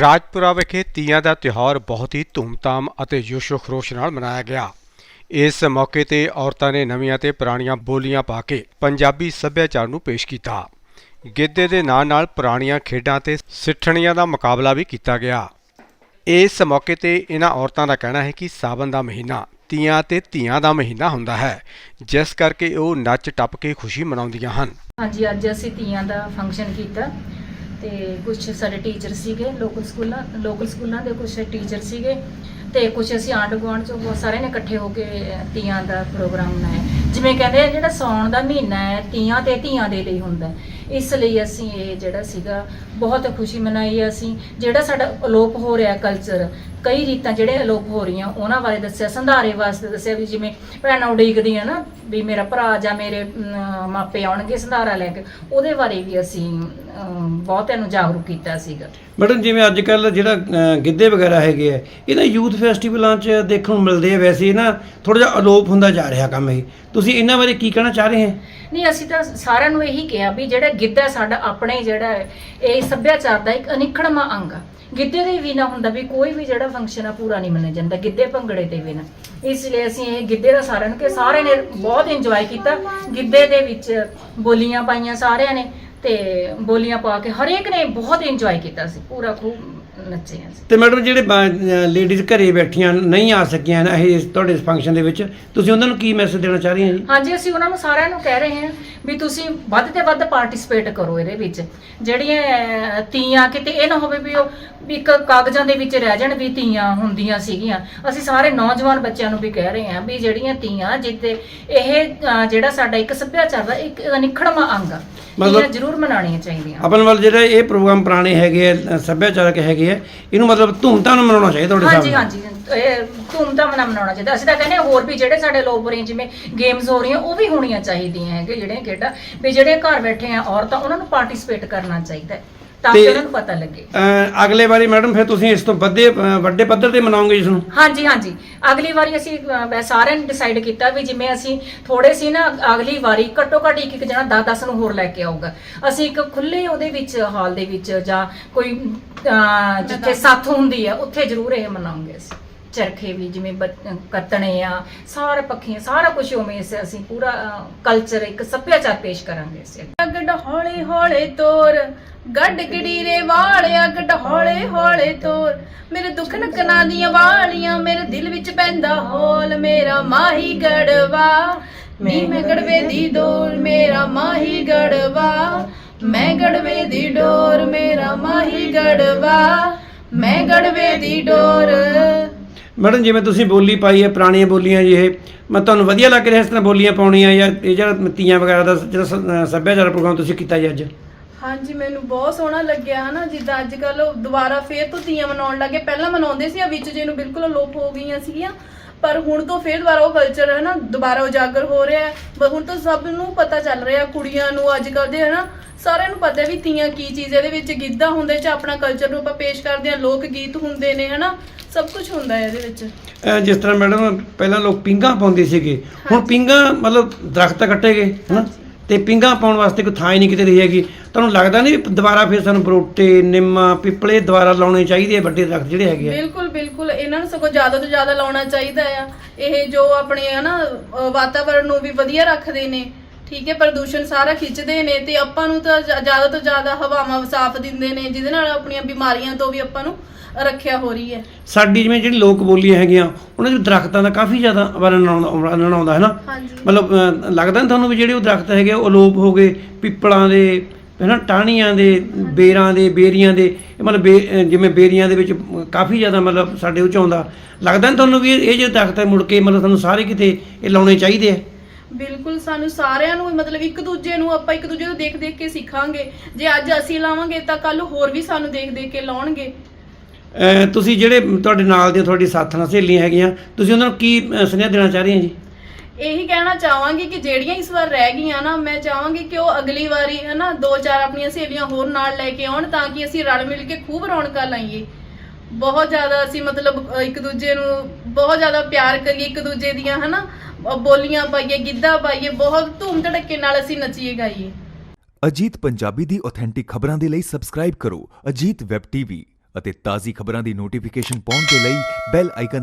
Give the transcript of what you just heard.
ਰਾਜਪੁਰਾ ਵਿਖੇ ਤੀਆਂ ਦਾ ਤਿਉਹਾਰ ਬਹੁਤ ਹੀ ਧੂਮਧਾਮ ਅਤੇ ਜੋਸ਼ੋ ਖਰੋਸ਼ ਨਾਲ ਮਨਾਇਆ ਗਿਆ। ਇਸ ਮੌਕੇ ਤੇ ਔਰਤਾਂ ਨੇ ਨਵੀਆਂ ਤੇ ਪੁਰਾਣੀਆਂ ਬੋਲੀਆਂ ਪਾ ਕੇ ਪੰਜਾਬੀ ਸੱਭਿਆਚਾਰ ਨੂੰ ਪੇਸ਼ ਕੀਤਾ। ਗਿੱਧੇ ਦੇ ਨਾਲ ਨਾਲ ਪੁਰਾਣੀਆਂ ਖੇਡਾਂ ਤੇ ਸਿੱਠਣੀਆਂ ਦਾ ਮੁਕਾਬਲਾ ਵੀ ਕੀਤਾ ਗਿਆ। ਇਸ ਮੌਕੇ ਤੇ ਇਹਨਾਂ ਔਰਤਾਂ ਦਾ ਕਹਿਣਾ ਹੈ ਕਿ ਸਾਵਨ ਦਾ ਮਹੀਨਾ ਤੀਆਂ ਤੇ ਧੀਆਂ ਦਾ ਮਹੀਨਾ ਹੁੰਦਾ ਹੈ, ਜਿਸ ਕਰਕੇ ਉਹ ਨੱਚ ਟੱਪ ਕੇ ਖੁਸ਼ੀ ਮਨਾਉਂਦੀਆਂ ਹਨ। ਹਾਂਜੀ, ਅੱਜ ਅਸੀਂ ਤੀਆਂ ਦਾ ਫੰਕਸ਼ਨ ਕੀਤਾ। ਤੇ ਕੁਝ ਸਾਡੇ ਟੀਚਰ ਸੀਗੇ ਲੋਕਲ ਸਕੂਲਾਂ ਲੋਕਲ ਸਕੂਲਾਂ ਦੇ ਕੁਝ ਟੀਚਰ ਸੀਗੇ ਤੇ ਕੁਝ ਅਸੀਂ ਆਂਢ ਗੁਆਂਢ ਚੋਂ ਬਹੁਤ ਸਾਰੇ ਨੇ ਇਕੱਠੇ ਹੋ ਕੇ ਤੀਆਂ ਦਾ ਪ੍ਰੋਗਰਾਮ ਬਣਾਇਆ। ਜਿਵੇਂ ਕਹਿੰਦੇ ਆ ਜਿਹੜਾ ਸੌਣ ਦਾ ਮਹੀਨਾ ਹੈ ਤੀਆਂ ਤੇ ਧੀਆਂ ਦੇ ਲਈ ਹੁੰਦਾ ਹੈ। ਇਸ ਲਈ ਅਸੀਂ ਇਹ ਜਿਹੜਾ ਸੀਗਾ ਬਹੁਤ ਖੁਸ਼ੀ ਮਨਾਈ ਹੈ ਅਸੀਂ। ਜਿਹੜਾ ਸਾਡਾ ਅਲੋਪ ਹੋ ਰਿਹਾ ਕਲਚਰ ਕਈ ਰੀਤਾਂ ਜਿਹੜੇ ਅਲੋਪ ਹੋ ਰਹੀਆਂ ਉਹਨਾਂ ਬਾਰੇ ਦੱਸਿਆ ਸੰਧਾਰੇ ਵਾਸਤੇ ਦੱਸਿਆ ਵੀ ਜਿਵੇਂ ਭੈਣਾਂ ਉਡੀਕਦੀਆਂ ਨਾ ਵੀ ਮੇਰਾ ਭਰਾ ਜਾਂ ਮੇਰੇ ਅਮ, ਮਾਪੇ ਆਉਣਗੇ ਸੰਧਾਰਾ ਲੈ ਕੇ ਉਹਦੇ ਬਾਰੇ ਵੀ ਅਸੀਂ ਅਮ, ਬਹੁਤਿਆਂ ਨੂੰ ਜਾਗਰੂਕ ਕੀਤਾ ਸੀਗਾ। ਮੈਡਮ ਜਿਵੇਂ ਅੱਜ ਕੱਲ ਜਿਹੜਾ ਅ, ਗਿੱਧੇ ਵਗੈਰਾ ਹੈਗੇ ਆ ਇਹਨਾਂ ਯੂਥ ਫੈਸਟੀਵਲਾਂ 'ਚ ਦੇਖਣ ਨੂੰ ਮਿਲਦੇ ਆ ਵੈਸੇ ਨਾ ਥੋੜਾ ਜਿਹਾ ਅਲੋਪ ਹੁੰਦਾ ਜਾ ਰਿਹਾ ਕੰਮ ਇਹ। ਤੁਸੀਂ ਤੁਸੀਂ ਇਹਨਾਂ ਬਾਰੇ ਕੀ ਕਹਿਣਾ ਚਾਹ ਰਹੇ ਹੋ? ਨਹੀਂ ਅਸੀਂ ਤਾਂ ਸਾਰਿਆਂ ਨੂੰ ਇਹੀ ਕਿਹਾ ਵੀ ਜਿਹੜਾ ਗਿੱਧਾ ਸਾਡਾ ਆਪਣੇ ਹੀ ਜਿਹੜਾ ਹੈ, ਇਹ ਸੱਭਿਆਚਾਰ ਦਾ ਇੱਕ ਅਨਿੱਖੜਵਾਂ ਅੰਗ ਆ। ਗਿੱਧੇ ਦੇ ਵੀ ਨਾ ਹੁੰਦਾ ਵੀ ਕੋਈ ਵੀ ਜਿਹੜਾ ਫੰਕਸ਼ਨ ਆ ਪੂਰਾ ਨਹੀਂ ਮੰਨਿਆ ਜਾਂਦਾ ਗਿੱਧੇ ਭੰਗੜੇ ਤੇ ਵੀ ਨਾ ਇਸ ਲਈ ਅਸੀਂ ਇਹ ਗਿੱਧੇ ਦਾ ਸਾਰਿਆਂ ਨੂੰ ਕਿ ਸਾਰਿਆਂ ਨੇ ਬਹੁਤ ਇੰਜੋਏ ਕੀਤਾ। ਗਿੱਧੇ ਦੇ ਵਿੱਚ ਬੋਲੀਆਂ ਪਾਈਆਂ ਸਾਰਿਆਂ ਨੇ ਤੇ ਬੋਲੀਆਂ ਪਾ ਕੇ ਹਰੇਕ ਨੇ ਬਹੁਤ ਇੰਜੋਏ ਕੀਤਾ ਸੀ ਪੂਰਾ ਖੂਬ। ਨੱਚੇ ਤੇ ਮੈਡਮ ਜਿਹੜੇ ਲੇਡੀਜ਼ ਘਰੇ ਬੈਠੀਆਂ ਨਹੀਂ ਆ ਸਕੀਆਂ ਇਹ ਤੁਹਾਡੇ ਫੰਕਸ਼ਨ ਦੇ ਵਿੱਚ ਤੁਸੀਂ ਉਹਨਾਂ ਨੂੰ ਕੀ ਮੈਸੇਜ ਦੇਣਾ ਚਾਹ ਰਹੇ ਹੋ ਜੀ? ਹਾਂਜੀ ਅਸੀਂ ਉਹਨਾਂ ਨੂੰ ਸਾਰਿਆਂ ਨੂੰ ਕਹਿ ਰਹੇ ਹਾਂ ਵੀ ਤੁਸੀਂ ਵੱਧ ਤੇ ਵੱਧ ਪਾਰਟਿਸਿਪੇਟ ਕਰੋ ਇਹਦੇ ਵਿੱਚ। ਜਿਹੜੀਆਂ ਤੀਆਂ ਕਿਤੇ ਇਹ ਨਾ ਹੋਵੇ ਵੀ ਉਹ ਇੱਕ ਕਾਗਜ਼ਾਂ ਦੇ ਵਿੱਚ ਰਹਿ ਜਾਣ ਵੀ ਤੀਆਂ ਹੁੰਦੀਆਂ ਸੀਗੀਆਂ। ਅਸੀਂ ਸਾਰੇ ਨੌਜਵਾਨ ਬੱਚਿਆਂ ਨੂੰ ਵੀ ਕਹਿ ਰਹੇ ਹਾਂ ਵੀ ਜਿਹੜੀਆਂ ਤੀਆਂ ਜਿੱਤੇ ਇਹ ਜਿਹੜਾ ਸਾਡਾ ਇੱਕ ਸੱਭਿਆਚਾਰ ਦਾ ਇੱਕ ਅਨਿੱਖੜਵਾਂ ਅੰਗ ਆ ਤੀਆਂ ਜ਼ਰੂਰ ਮਨਾਉਣੀਆਂ ਚਾਹੀਦੀਆਂ। ਆਪਣ ਵੱਲ ਜਿਹੜੇ ਇਹ ਪ੍ਰੋਗਰਾਮ ਪੁਰਾਣੇ ਹੈਗੇ ਆ ਸੱਭਿਆਚਾਰਕ ਹੈਗੇ ਆ ਇਹਨੂੰ ਮਤਲਬ ਧੂਮਧਾਮ ਨਾਲ ਮਨਾਉਣਾ ਚਾਹੀਦਾ ਤੁਹਾਡੇ ਹਾਂਜੀ ਹਿਸਾਬ ਹਾਂਜੀ। ਇਹ ਧੂਮਧਾਮ ਨਾਲ ਮਨਾਉਣਾ ਚਾਹੀਦਾ। ਅਸੀਂ ਤਾਂ ਕਹਿੰਦੇ ਹਾਂ ਹੋਰ ਵੀ ਜਿਹੜੇ ਸਾਡੇ ਲੋਕ ਹੋ ਰਹੀਆਂ ਜਿਵੇਂ ਗੇਮਸ ਹੋ ਰਹੀਆਂ ਉਹ ਵੀ ਹੋਣੀਆਂ ਚਾਹੀਦੀਆਂ ਹੈਗੇ ਜਿਹੜੀਆਂ ਖੇਡਾਂ ਵੀ ਜਿਹੜੇ ਘਰ ਬੈਠੇ ਆ ਔਰਤਾਂ ਉਹਨਾਂ ਨੂੰ ਪਾਰਟਿਸਿਪੇਟ ਕਰਨਾ ਚਾਹੀਦਾ ਹੈ, ਤਾਂ ਕਿ ਤੇ- ਉਹਨਾਂ ਨੂੰ ਪਤਾ ਲੱਗੇ। ਅ, ਅਗਲੇ ਵਾਰੀ ਮੈਡਮ ਫਿਰ ਤੁਸੀਂ ਇਸ ਤੋਂ ਵੱਡੇ ਅ, ਵੱਡੇ ਪੱਧਰ ਤੇ ਮਨਾਓਗੇ ਇਸ ਨੂੰ? ਹਾਂਜੀ ਹਾਂਜੀ। ਅਗਲੀ ਵਾਰੀ ਅਸੀਂ ਅਹ, ਸਾਰਿਆਂ ਨੇ ਡਿਸਾਈਡ ਕੀਤਾ ਵੀ ਜਿਵੇਂ ਅਸੀਂ ਥੋੜੇ ਸੀ ਨਾ ਅਗਲੀ ਵਾਰੀ ਘੱਟੋ ਘੱਟ ਇੱਕ ਇੱਕ ਜਣਾ 10 10 ਨੂੰ ਹੋਰ ਲੈ ਕੇ ਆਊਗਾ। ਅਸੀਂ ਇੱਕ ਖੁੱਲੇ ਉਹਦੇ ਵਿੱਚ ਹਾਲ ਦੇ ਵਿੱਚ ਜਾਂ ਕੋਈ ਅਹ, ਜਿੱਥੇ ਸੱਥ ਹੁੰਦੀ ਆ ਉੱਥੇ ਜ਼ਰੂਰ ਇਹ ਮਨਾਉਂਗੇ ਅਸੀਂ। ਚਰਖੇ ਵੀ ਜਿਵੇਂ ਕੱਤਣੇ ਆ, ਸਾਰੇ ਪੱਖੀਆਂ, ਸਾਰਾ ਕੁਝ ਉਵੇਂ ਇਸ- ਅਸੀਂ ਪੂਰਾ ਕਲਚਰ ਇੱਕ ਸੱਭਿਆਚਾਰ ਪੇਸ਼ ਕਰਾਂਗੇ ਅਸੀਂ ਗੱਡ ਹੌਲੇ ਹੌਲੇ ਤੋਰ, ਗੱਡ ਕੜੀਰੇ ਵਾਲਿਆ ਗੱਡ ਹੌਲੇ ਹੌਲੇ ਤੋਰ। ਮੇਰੇ ਦੁੱਖ ਨਕਨਾ ਦੀਆਂ ਵਾਲੀਆਂ, ਮੇਰੇ ਦਿਲ ਵਿੱਚ ਪੈਂਦਾ ਹੋਲ, ਮੇਰਾ ਮਾਹੀ ਗੜਵਾ। ਨੀ ਮੈਂ ਗੜਵੇ ਦੀ ਡੋਰ, ਮੇਰਾ ਮਾਹੀ ਗੜਵਾ। ਮੈਂ ਗੜਵੇ ਦੀ ਡੋਰ, ਮੇਰਾ ਮਾਹੀ ਗੜਵਾ। ਮੈਂ ਗੜਵੇ ਦੀ ਡੋਰ। ਮੈਡਮ, ਜਿਵੇਂ ਤੁਸੀਂ ਬੋਲੀ ਪਾਈ ਹੈ, ਪੁਰਾਣੀਆਂ ਬੋਲੀਆਂ ਜੀ ਇਹ, ਮੈਂ ਤੁਹਾਨੂੰ ਵਧੀਆ ਲੱਗ ਰਿਹਾ ਇਸ ਤਰ੍ਹਾਂ ਬੋਲੀਆਂ ਪਾਉਣੀਆਂ ਜਾਂ ਇਹ ਜਿਹੜਾ ਤੀਆਂ ਵਗੈਰਾ ਦਾ ਜਿਹੜਾ ਸ- ਸੱਭਿਆਚਾਰ ਪ੍ਰੋਗਰਾਮ ਤੁਸੀਂ ਕੀਤਾ ਜੀ ਅੱਜ? ਹਾਂਜੀ, ਮੈਨੂੰ ਬਹੁਤ ਸੋਹਣਾ ਲੱਗਿਆ ਹਨਾ, ਜਿੱਦਾਂ ਅੱਜ ਕੱਲ ਦੁਬਾਰਾ ਫੇਰ ਤੋਂ ਤੀਆਂ ਮਨਾਉਣ ਲੱਗੇ। ਪਹਿਲਾਂ ਮਨਾਉਂਦੇ ਸੀ, ਆ ਵਿੱਚ ਜੇ ਨੂੰ ਬਿਲਕੁਲ ਅਲੋਪ ਹੋ ਗਈਆਂ ਸੀਗੀਆਂ, ਪਰ ਹੁਣ ਤੋਂ ਫੇਰ ਦੁਬਾਰਾ ਉਹ ਕਲਚਰ ਹੈ ਨਾ ਦੁਬਾਰਾ ਉਜਾਗਰ ਹੋ ਰਿਹਾ ਹੈ। ਬ- ਹੁਣ ਤਾਂ ਸਭ ਨੂੰ ਪਤਾ ਚੱਲ ਰਿਹਾ, ਕੁੜੀਆਂ ਨੂੰ ਅੱਜ ਕੱਲ ਦੇ ਹਨਾ, ਸਾਰਿਆਂ ਨੂੰ ਪਤਾ ਵੀ ਤੀਆਂ ਕੀ ਚੀਜ਼ ਹੈ, ਇਹਦੇ ਵਿੱਚ ਗਿੱਧਾ ਹੁੰਦਾ ਚ ਆਪਣਾ ਕਲਚਰ ਨੂੰ ਆਪਾਂ ਪੇਸ਼ ਕਰਦੇ ਹਾਂ, ਲੋਕ ਗੀਤ ਹੁੰਦੇ ਨੇ ਹਨਾ। ਸਭ ਕੁਝ ਹੁੰਦਾ ਹੈ ਇਹਦੇ ਵਿੱਚ। ਅ, ਜਿਸ ਤਰ੍ਹਾਂ ਮੈਡਮ ਪਹਿਲਾਂ ਲੋਕ ਪਿੰਗਾ ਪਾਉਂਦੇ ਸੀਗੇ ਹੁਣ ਪਿੰਗਾ ਮਤਲਬ ਦਰਖਤ ਕੱਟੇ ਗਏ ਹਨਾ? ਤੇ ਪਿੰਗਾ ਪਾਉਣ ਵਾਸਤੇ ਕੋਈ ਥਾਂ ਹੀ ਨਹੀਂ ਕਿਤੇ ਰਹੀ ਹੈਗੀ। ਤੁਹਾਨੂੰ ਲੱਗਦਾ ਨਹੀਂ ਦੁਬਾਰਾ ਫਿਰ ਸਾਨੂੰ ਬਰੋਟੇ ਨਿੰਮ ਪਿੱਪਲੇ ਦੁਬਾਰਾ ਲਾਉਣੇ ਚਾਹੀਦੇ ਆ ਵੱਡੇ ਦਰਖਤ ਜਿਹੜੇ ਹੈਗੇ ਆ? ਬਿਲਕੁਲ ਬਿਲਕੁਲ। ਇਹਨਾਂ ਨੂੰ ਸਗੋਂ ਜ਼ਿਆਦਾ ਤੋਂ ਜ਼ਿਆਦਾ ਲਾਉਣਾ ਚਾਹੀਦਾ ਆ। ਇਹ ਜੋ ਆਪਣੇ ਹਨਾ ਅ, ਵਾਤਾਵਰਣ ਨੂੰ ਵੀ ਵਧੀਆ ਰੱਖਦੇ ਨੇ। ਠੀਕ ਹੈ ਪ੍ਰਦੂਸ਼ਣ ਸਾਰਾ ਖਿੱਚਦੇ ਨੇ ਤੇ ਆਪਾਂ ਨੂੰ ਤਾਂ ਜ- ਜ਼ਿਆਦਾ ਤੋਂ ਜ਼ਿਆਦਾ ਹਵਾਵਾਂ ਸਾਫ਼ ਦਿੰਦੇ ਨੇ ਜਿਹਦੇ ਨਾਲ ਆਪਣੀਆਂ ਬਿਮਾਰੀਆਂ ਤੋਂ ਵੀ ਆਪਾਂ ਨੂੰ ਰੱਖਿਆ ਹੋ ਰਹੀ ਹੈ। ਸਾਡੀ ਜਿਵੇਂ ਜਿਹੜੀ ਲੋਕ ਬੋਲੀਆਂ ਹੈਗੀਆਂ ਉਹਨਾਂ ਵਿੱਚ ਦਰਖਤਾਂ ਦਾ ਕਾਫੀ ਜ਼ਿਆਦਾ ਵਰਣਨ ਆਉਂਦਾ ਵਰਣਨ ਆਉਂਦਾ ਹੈ ਨਾ? ਹਾਂਜੀ। ਮਤਲਬ ਲੱਗਦਾ ਨਹੀਂ ਤੁਹਾਨੂੰ ਵੀ ਜਿਹੜੇ ਉਹ ਦਰਖਤ ਹੈਗੇ ਉਹ ਅਲੋਪ ਹੋ ਗਏ ਪਿੱਪਲਾਂ ਦੇ ਹੈ ਨਾ ਟਾਹਣੀਆਂ ਦੇ ਬੇਰਾਂ ਦੇ ਬੇਰੀਆਂ ਦੇ ਇਹ ਮਤਲਬ ਬੇ- ਜਿਵੇਂ ਬੇਰੀਆਂ ਦੇ ਵਿੱਚ ਕਾਫੀ ਜ਼ਿਆਦਾ ਮਤਲਬ ਸਾਡੇ ਉਹ ਚ ਆਉਂਦਾ। ਲੱਗਦਾ ਨਹੀਂ ਤੁਹਾਨੂੰ ਵੀ ਇਹ ਇਹ ਜਿਹੜੇ ਦਰਖਤ ਹੈ ਮੁੜ ਕੇ ਮਤਲਬ ਸਾਨੂੰ ਸਾਰੇ ਕਿਤੇ ਇਹ ਲਾਉਣੇ ਚਾਹੀਦੇ ਆ ਬਿਲਕੁਲ ਸਾਨੂੰ ਸਾਰਿਆਂ ਨੂੰ ਮਤਲਬ ਇੱਕ ਦੂਜੇ ਨੂੰ ਆਪਾਂ ਇੱਕ ਦੂਜੇ ਤੋਂ ਦੇਖ ਦੇਖ ਕੇ ਸਿੱਖਾਂਗੇ। ਜੇ ਅੱਜ ਅਸੀਂ ਲਾਵਾਂਗੇ ਤਾਂ ਕੱਲ ਹੋਰ ਵੀ ਸਾਨੂੰ ਦੇਖ ਦੇਖ ਕੇ ਲਾਉਣਗੇ। ਤੁਸੀਂ ਜਿਹੜੇ ਤੁਹਾਡੇ ਨਾਲ ਦੀਆਂ ਤੁਹਾਡੀ ਸਾਥਣਾਂ ਸਹੇਲੀਆਂ ਹੈਗੀਆਂ ਤੁਸੀਂ ਉਹਨਾਂ ਨੂੰ ਕੀ ਸੁਨੇਹਾ ਦੇਣਾ ਚਾਹ ਰਹੇ ਹੋ ਜੀ? ਇਹੀ ਕਹਿਣਾ ਚਾਹਾਂਗੀ ਕਿ ਜਿਹੜੀਆਂ ਇਸ ਵਾਰ ਰਹਿ ਗਈਆਂ ਨਾ ਮੈਂ ਚਾਹਾਂਗੀ ਕਿ ਉਹ ਅਗਲੀ ਵਾਰੀ ਹਨਾ ਦੋ ਚਾਰ ਆਪਣੀਆਂ ਸਹੇਲੀਆਂ ਹੋਰ ਨਾਲ ਲੈ ਕੇ ਆਉਣ ਤਾਂ ਕਿ ਅਸੀਂ ਰਲ ਮਿਲ ਕੇ ਖੂਬ ਰੌਣਕਾਂ ਲਾਈਏ। ਬਹੁਤ ਜ਼ਿਆਦਾ ਅਸੀਂ ਮਤਲਬ ਅ, ਇੱਕ ਦੂਜੇ ਨੂੰ ਬਹੁਤ ਜ਼ਿਆਦਾ ਪਿਆਰ ਕਰੀਏ ਇੱਕ ਦੂਜੇ ਦੀਆਂ, ਹਨਾ? ਬੋਲੀਆਂ ਪਾਈਏ, ਗਿੱਧਾ ਪਾਈਏ, ਬਹੁਤ ਧੂਮ ਧੜਕੇ ਨਾਲ ਅਸੀਂ ਨੱਚੀਏ, ਗਾਈਏ। ਅਜੀਤ ਪੰਜਾਬੀ ਦੀ ਆਥੈਂਟਿਕ ਖਬਰਾਂ ਦੇ ਲਈ ਸਬਸਕ੍ਰਾਈਬ ਕਰੋ ਅਜੀਤ ਵੈਬ ਟੀਵੀ ਅਤੇ ਤਾਜ਼ੀ ਖਬਰਾਂ ਦੀ ਨੋਟੀਫਿਕੇਸ਼ਨ ਪਾਉਣ ਦੇ ਲਈ ਬੈਲ ਆਈਕਨ